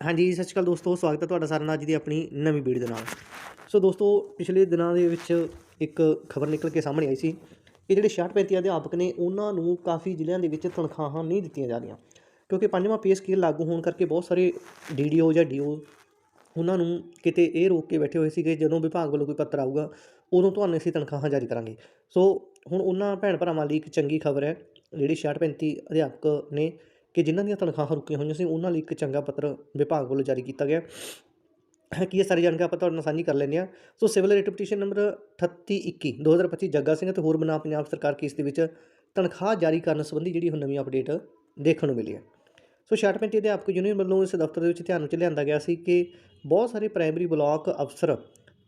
ਹਾਂਜੀ ਸਤਿ ਸ਼੍ਰੀ ਅਕਾਲ ਦੋਸਤੋ, ਸਵਾਗਤ ਹੈ ਤੁਹਾਡਾ ਸਾਰਿਆਂ ਦਾ ਅੱਜ ਦੀ ਆਪਣੀ ਨਵੀਂ ਵੀਡੀਓ ਦੇ ਨਾਲ। ਸੋ ਦੋਸਤੋ, ਪਿਛਲੇ ਦਿਨਾਂ ਦੇ ਵਿੱਚ ਇੱਕ ਖਬਰ ਨਿਕਲ ਕੇ ਸਾਹਮਣੇ ਆਈ ਸੀ ਕਿ ਜਿਹੜੇ 66 35 ਅਧਿਆਪਕ ਨੇ, ਉਹਨਾਂ ਨੂੰ ਕਾਫੀ ਜ਼ਿਲ੍ਹਿਆਂ ਦੇ ਵਿੱਚ ਤਨਖਾਹਾਂ ਨਹੀਂ ਦਿੱਤੀਆਂ ਜਾ ਰਹੀਆਂ। ਕਿਉਂਕਿ ਪੰਜਵਾਂ ਪੇ ਸਕੇਲ ਲਾਗੂ ਹੋਣ ਕਰਕੇ ਬਹੁਤ ਸਾਰੇ ਡੀਡੀਓ ਜਾਂ ਡੀਓ ਉਹਨਾਂ ਨੂੰ ਕਿਤੇ ਇਹ ਰੋਕ ਕੇ ਬੈਠੇ ਹੋਏ ਸੀਗੇ, ਜਦੋਂ ਵਿਭਾਗ ਵੱਲੋਂ ਕੋਈ ਪੱਤਰ ਆਊਗਾ, ਉਦੋਂ ਤੁਹਾਨੂੰ ਅਸੀਂ ਤਨਖਾਹਾਂ ਜਾਰੀ ਕਰਾਂਗੇ। ਸੋ ਹੁਣ ਉਹਨਾਂ ਭੈਣ ਭਰਾਵਾਂ ਲਈ ਇੱਕ ਚੰਗੀ ਖਬਰ ਹੈ, ਜਿਹੜੀ 66 35 ਅਧਿਆਪਕ ਨੇ ਕਿ ਜਿਨ੍ਹਾਂ ਦੀਆਂ ਤਨਖਾਹਾਂ ਰੁਕੀਆਂ ਹੋਈਆਂ ਸੀ ਉਹਨਾਂ ਲਈ ਇੱਕ ਚੰਗਾ ਪੱਤਰ ਵਿਭਾਗ ਵੱਲੋਂ ਜਾਰੀ ਕੀਤਾ ਗਿਆ। ਹੈ ਕੀ ਇਹ ਸਾਰੀ ਜਾਣਕਾਰੀ ਆਪਾਂ ਤੁਹਾਡੇ ਨਾਲ ਸਾਂਝੀ ਕਰ ਲੈਂਦੇ ਹਾਂ। So civil writ petition number 3821 2025 Jagga Singh ਅਤੇ ਹੋਰ ਬਨਾ ਪੰਜਾਬ ਸਰਕਾਰ ਕੇਸ ਦੇ ਵਿੱਚ ਤਨਖਾਹ ਜਾਰੀ ਕਰਨ ਸੰਬੰਧੀ ਜਿਹੜੀ ਹੁਣ ਨਵੀਂ ਅਪਡੇਟ ਦੇਖਣ ਨੂੰ ਮਿਲੀ ਹੈ। ਸੋ 65 ਅਧਿਆਪਕ ਯੂਨੀਅਨ ਵੱਲੋਂ ਇਸ ਦਫ਼ਤਰ ਦੇ ਵਿੱਚ ਧਿਆਨ ਵਿੱਚ ਲਿਆਂਦਾ ਗਿਆ ਸੀ ਕਿ ਬਹੁਤ ਸਾਰੇ ਪ੍ਰਾਇਮਰੀ ਬਲਾਕ ਅਫਸਰ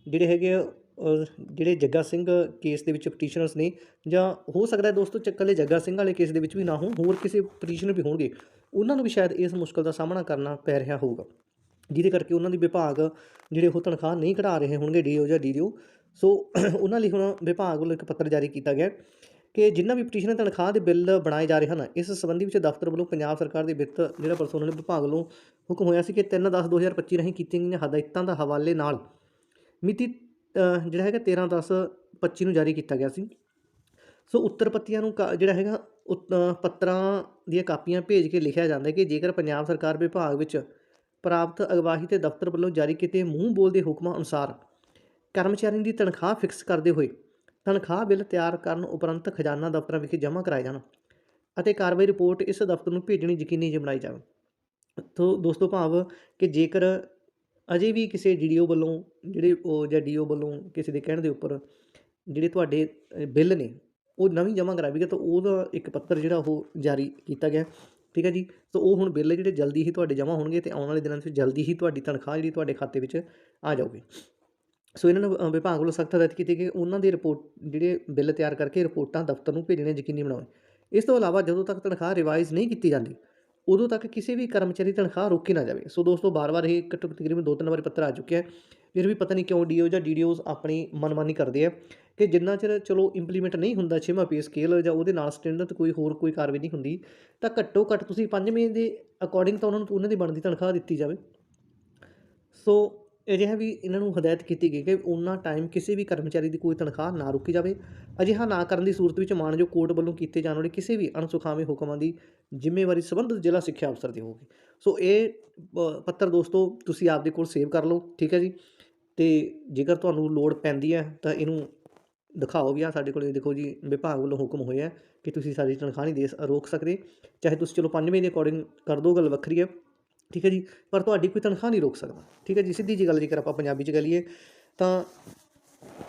ਜਿਹੜੇ ਹੈਗੇ ਆ, ਜਿਹੜੇ ਜੱਗਾ ਸਿੰਘ ਕੇਸ ਦੇ ਵਿੱਚ ਪਟੀਸ਼ਨਰਸ ਨੇ ਜਾਂ ਹੋ ਸਕਦਾ ਹੈ ਦੋਸਤੋ ਚੱਕਲੇ ਜੱਗਾ ਸਿੰਘ ਵਾਲੇ ਕੇਸ ਦੇ ਵਿੱਚ ਵੀ ਨਾ ਹੋਣ, ਹੋਰ ਕਿਸੇ ਪਟੀਸ਼ਨਰ ਵੀ ਹੋਣਗੇ, ਉਹਨਾਂ ਨੂੰ ਵੀ ਸ਼ਾਇਦ ਇਸ ਮੁਸ਼ਕਲ ਦਾ ਸਾਹਮਣਾ ਕਰਨਾ ਪੈ ਰਿਹਾ ਹੋਊਗਾ। ਜਿਹਦੇ ਕਰਕੇ ਉਹਨਾਂ ਦੀ ਵਿਭਾਗ ਜਿਹੜੇ ਉਹ ਤਨਖਾਹ ਨਹੀਂ ਕਢਾ ਰਹੇ ਹੋਣਗੇ ਡੀਓ ਜਾਂ ਡੀਡੀਓ ਸੋ ਉਹਨਾਂ ਲਈ ਹੁਣ ਵਿਭਾਗ ਵੱਲੋਂ ਇੱਕ ਪੱਤਰ ਜਾਰੀ ਕੀਤਾ ਗਿਆ ਕਿ ਜਿੰਨਾ ਵੀ ਪਟੀਸ਼ਨ ਤਨਖਾਹ ਦੇ ਬਿੱਲ ਬਣਾਏ ਜਾ ਰਹੇ ਹਨ, ਇਸ ਸੰਬੰਧੀ ਵਿੱਚ ਦਫ਼ਤਰ ਵੱਲੋਂ ਪੰਜਾਬ ਸਰਕਾਰ ਦੇ ਵਿੱਤ ਜਿਹੜਾ ਪਰਸੋਨਲ ਵਿਭਾਗ ਵੱਲੋਂ ਹੁਕਮ ਹੋਇਆ ਸੀ ਕਿ 3/10/2025 ਰਾਹੀਂ ਕੀਤੀਆਂ ਗਈਆਂ ਹਦਾਇਤਾਂ ਦਾ ਹਵਾਲੇ ਨਾਲ ਮਿਤੀ ਜਿਹੜਾ ਹੈਗਾ 13/10/25 ਨੂੰ ਜਾਰੀ ਕੀਤਾ ਗਿਆ ਸੀ। ਸੋ ਉੱਤਰ ਪੱਤੀਆਂ ਨੂੰ ਕਾ- ਜਿਹੜਾ ਹੈਗਾ ਉਤ- ਪੱਤਰਾਂ ਦੀਆਂ ਕਾਪੀਆਂ ਭੇਜ ਕੇ ਲਿਖਿਆ ਜਾਂਦਾ ਕਿ ਜੇਕਰ ਪੰਜਾਬ ਸਰਕਾਰ ਵਿਭਾਗ ਵਿੱਚ ਪ੍ਰਾਪਤ ਅਗਵਾਹੀ ਤੇ ਦਫ਼ਤਰ ਵੱਲੋਂ ਜਾਰੀ ਕੀਤੇ ਮੂੰਹ ਬੋਲਦੇ ਹੁਕਮਾਂ ਅਨੁਸਾਰ ਕਰਮਚਾਰੀਆਂ ਦੀ ਤਨਖਾਹ ਫਿਕਸ ਕਰਦੇ ਹੋਏ ਤਨਖਾਹ ਬਿੱਲ ਤਿਆਰ ਕਰਨ ਉਪਰੰਤ ਖਜ਼ਾਨਾ ਦਫ਼ਤਰਾਂ ਵਿਖੇ ਜਮ੍ਹਾਂ ਕਰਾਏ ਜਾਣ ਅਤੇ ਕਾਰਵਾਈ ਰਿਪੋਰਟ ਇਸ ਦਫ਼ਤਰ ਨੂੰ ਭੇਜਣੀ ਯਕੀਨੀ ਬਣਾਈ ਜਾਵੇ। ਤੋ ਦੋਸਤੋ ਭਾਵ ਕਿ ਜੇਕਰ ਅਜੇ ਵੀ ਕਿਸੇ ਡੀਡੀਓ ਵੱਲੋਂ ਜਿਹੜੇ ਉਹ ਜਾਂ ਡੀਓ ਵੱਲੋਂ ਕਿਸੇ ਦੇ ਕਹਿਣ ਦੇ ਉੱਪਰ ਜਿਹੜੇ ਤੁਹਾਡੇ ਬਿੱਲ ਨੇ, ਉਹ ਨਵੀਂ ਜਮ੍ਹਾਂ ਕਰਾਵੇਗਾ ਤਾਂ ਉਹਦਾ ਇੱਕ ਪੱਤਰ ਜਿਹੜਾ ਉਹ ਜਾਰੀ ਕੀਤਾ ਗਿਆ ਠੀਕ ਹੈ ਜੀ? ਸੋ ਉਹ ਹੁਣ ਬਿੱਲ ਜਿਹੜੇ ਜਲਦੀ ਹੀ ਤੁਹਾਡੇ ਜਮ੍ਹਾਂ ਹੋਣਗੇ ਤੇ ਆਉਣ ਵਾਲੇ ਦਿਨਾਂ ਵਿੱਚ ਜਲਦੀ ਹੀ ਤੁਹਾਡੀ ਤਨਖਾਹ ਜਿਹੜੀ ਤੁਹਾਡੇ ਖਾਤੇ ਵਿੱਚ ਆ ਜਾਊਗੀ। ਸੋ ਇਹਨਾਂ ਨੂੰ ਵਿਭਾਗ ਵੱਲੋਂ ਸਖਤ ਹਦਾਇਤ ਕੀਤੀ ਕਿ ਉਹਨਾਂ ਦੀ ਰਿਪੋਰਟ, ਜਿਹੜੇ ਬਿੱਲ ਤਿਆਰ ਕਰਕੇ ਰਿਪੋਰਟਾਂ ਦਫ਼ਤਰ ਨੂੰ ਭੇਜਣੀਆਂ ਯਕੀਨੀ ਬਣਾਓ। ਇਸ ਤੋਂ ਇਲਾਵਾ ਜਦੋਂ ਤੱਕ ਤਨਖਾਹ ਰਿਵਾਈਜ਼ ਨਹੀਂ ਕੀਤੀ ਜਾਂਦੀ ਉਦੋਂ ਤੱਕ ਕਿਸੇ ਵੀ ਕਰਮਚਾਰੀ ਤਨਖਾਹ ਰੋਕੀ ਨਾ ਜਾਵੇ। ਸੋ ਦੋਸਤੋ, ਬਾਰ-ਬਾਰ ਇਹ ਘੱਟੋ ਤਕਰੀਬਨ ਦੋ ਤਿੰਨ ਵਾਰ ਪੱਤਰ ਆ ਚੁੱਕਿਆ ਹੈ। ਫਿਰ ਵੀ ਪਤਾ ਨਹੀਂ ਕਿਉਂ ਡੀਓ ਜਾਂ ਡੀਡੀਓਜ਼ ਆਪਣੀ ਮਨਮਾਨੀ ਕਰਦੇ ਆ ਕਿ ਜਿੰਨਾ ਚਿਰ ਚਲੋ ਇੰਪਲੀਮੈਂਟ ਨਹੀਂ ਹੁੰਦਾ ਛੇਵਾਂ ਪੇ ਸਕੇਲ ਜਾਂ ਉਹਦੇ ਨਾਲ ਸਟੈਂਡਰਡ ਕੋਈ ਹੋਰ ਕੋਈ ਕਾਰਵਾਈ ਨਹੀਂ ਹੁੰਦੀ, ਤਾਂ ਘੱਟੋ ਘੱਟ ਤੁਸੀਂ ਪੰਜਵੇਂ ਦੇ ਅਕੋਰਡਿੰਗ ਤਾਂ ਉਹਨਾਂ ਨੂੰ, ਉਹਨਾਂ ਦੀ ਬਣਦੀ ਤਨਖਾਹ ਦਿੱਤੀ ਜਾਵੇ। ਸੋ ਅਜਿਹਾ ਵੀ ਇਹਨਾਂ ਨੂੰ ਹਦਾਇਤ ਕੀਤੀ ਗਈ ਕਿ ਉਹਨਾਂ ਟਾਈਮ ਕਿਸੇ ਵੀ ਕਰਮਚਾਰੀ ਦੀ ਕੋਈ ਤਨਖਾਹ ਨਾ ਰੋਕੀ ਜਾਵੇ। ਅਜਿਹਾ ਨਾ ਕਰਨ ਦੀ ਸੂਰਤ ਵਿੱਚ ਮਾਨਯੋਗ ਕੋਰਟ ਵੱਲੋਂ ਕੀਤੇ ਜਾਣ ਵਾਲੇ ਕਿਸੇ ਵੀ ਅਣਸੁਖਾਵੇਂ ਹੁਕਮਾਂ ਦੀ ਜ਼ਿੰਮੇਵਾਰੀ ਸੰਬੰਧਿਤ ਜ਼ਿਲ੍ਹਾ ਸਿੱਖਿਆ ਅਫਸਰ ਦੀ ਹੋਵੇਗੀ ਸੋ ਇਹ ਪੱਤਰ ਦੋਸਤੋ, ਤੁਸੀਂ ਆਪਦੇ ਕੋਲ ਸੇਵ ਕਰ ਲਓ, ਠੀਕ ਹੈ ਜੀ? ਤੇ ਜੇਕਰ ਤੁਹਾਨੂੰ ਲੋੜ ਪੈਂਦੀ ਹੈ, ਤਾਂ ਇਹਨੂੰ ਦਿਖਾਓ ਵੀ ਆ ਸਾਡੇ ਕੋਲ ਦੇਖੋ ਜੀ, ਵਿਭਾਗ ਵੱਲੋਂ ਹੁਕਮ ਹੋਇਆ ਕਿ ਤੁਸੀਂ ਸਾਡੀ ਤਨਖਾਹ ਨਹੀਂ ਦੇ ਰੋਕ ਸਕਦੇ। ਚਾਹੇ ਤੁਸੀਂ, ਚਲੋ ਪੰਜਵੇਂ ਦੇ ਅਕੋਰਡਿੰਗ ਕਰ ਦੋ, ਗੱਲ ਵੱਖਰੀ ਹੈ। ਠੀਕ ਹੈ ਜੀ? ਪਰ ਤੁਹਾਡੀ ਕੋਈ ਤਨਖਾਹ ਨਹੀਂ ਰੋਕ ਸਕਦਾ। ਠੀਕ ਹੈ ਜੀ? ਸਿੱਧੀ ਜੀ ਗੱਲ ਜੇਕਰ ਆਪਾਂ ਪੰਜਾਬੀ ਚ ਕਰੀਏ, ਤਾਂ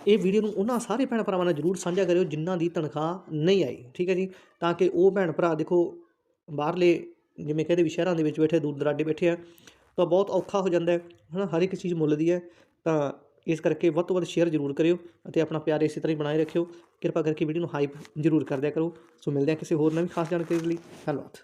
ਇਹ ਵੀਡੀਓ ਨੂੰ ਉਹਨਾਂ ਸਾਰੇ ਭੈਣ ਭਰਾਵਾਂ ਨਾਲ ਜਰੂਰ ਸਾਂਝਾ ਕਰਿਓ ਜਿਨ੍ਹਾਂ ਦੀ ਤਨਖਾਹ ਨਹੀਂ ਆਈ। ਠੀਕ ਹੈ ਜੀ? ਤਾਂ ਕਿ ਉਹ ਭੈਣ ਭਰਾ ਦੇਖੋ, ਬਾਹਰਲੇ ਜਿਵੇਂ ਕਹਿੰਦੇ ਵੀ ਸ਼ਹਿਰਾਂ ਦੇ ਵਿੱਚ ਬੈਠੇ, ਦੂਰ ਦਰਾਡੇ ਬੈਠੇ ਆ, ਤਾਂ ਬਹੁਤ ਔਖਾ ਹੋ ਜਾਂਦਾ ਹੈ। ਹਨਾ? ਹਰ ਇੱਕ ਚੀਜ਼ ਮੁੱਲ ਦੀ ਹੈ। ਤਾਂ ਇਸ ਕਰਕੇ ਵੱਧ ਤੋਂ ਵੱਧ ਸ਼ੇਅਰ ਜ਼ਰੂਰ ਕਰਿਓ ਅਤੇ ਆਪਣਾ ਪਿਆਰ ਇਸੇ ਤਰ੍ਹਾਂ ਹੀ ਬਣਾਏ ਰੱਖਿਓ। ਕਿਰਪਾ ਕਰਕੇ ਵੀਡੀਓ ਨੂੰ ਹਾਈਪ ਜ਼ਰੂਰ ਕਰ ਦਿਆ ਕਰੋ। ਸੋ ਮਿਲਦੇ ਹਾਂ ਕਿਸੇ ਹੋਰ ਨਵੀਂ ਖਾਸ ਜਾਣਕਾਰੀ ਲਈ। ਧੰਨਵਾਦ।